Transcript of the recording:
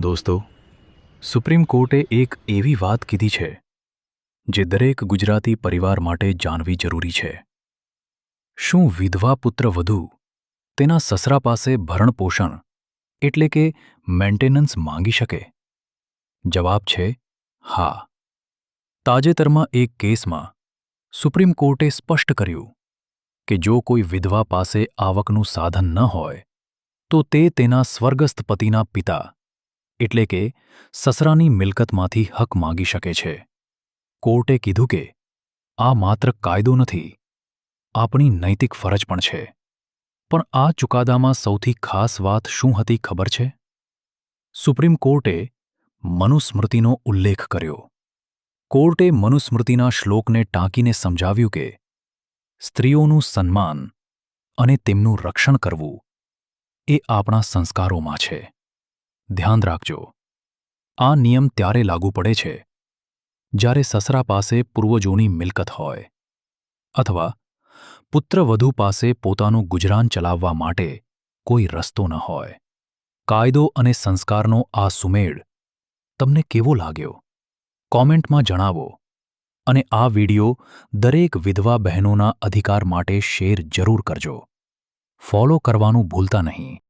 દોસ્તો, સુપ્રીમ કોર્ટે એક એવી વાત કીધી છે, જે દરેક ગુજરાતી પરિવાર માટે જાણવી જરૂરી છે. શું વિધવા પુત્ર વધુ તેના સસરા પાસે ભરણપોષણ એટલે કે મેન્ટેનન્સ માંગી શકે? જવાબ છે, હા. તાજેતરમાં એક કેસમાં સુપ્રીમ કોર્ટે સ્પષ્ટ કર્યું કે જો કોઈ વિધવા પાસે આવકનું સાધન ન હોય, તો તે તેના સ્વર્ગસ્થ પતિના પિતા એટલે કે સસરાની મિલકતમાંથી હક માગી શકે છે. કોર્ટે કીધું કે આ માત્ર કાયદો નથી, આપણી નૈતિક ફરજ પણ છે. પણ આ ચુકાદામાં સૌથી ખાસ વાત શું હતી ખબર છે? સુપ્રીમ કોર્ટે મનુસ્મૃતિનો ઉલ્લેખ કર્યો. કોર્ટે મનુસ્મૃતિના શ્લોકને ટાંકીને સમજાવ્યું કે સ્ત્રીઓનું સન્માન અને તેમનું રક્ષણ કરવું એ આપણા સંસ્કારોમાં છે. ધ્યાન રાખજો. આ નિયમ ત્યારે લાગુ પડે છે, જ્યારે સસરા પાસે પૂર્વજોની મિલકત હોય, અથવા પુત્રવધુ પાસે પોતાનું ગુજરાન ચલાવવા માટે કોઈ રસ્તો ન હોય. કાયદો અને સંસ્કારનો આ સુમેળ તમને કેવો લાગ્યો? કોમેન્ટમાં જણાવો અને આ વિડિયો દરેક વિધવા બહેનોના અધિકાર માટે શેર જરૂર કરજો. ફોલો કરવાનું ભૂલતા નહીં.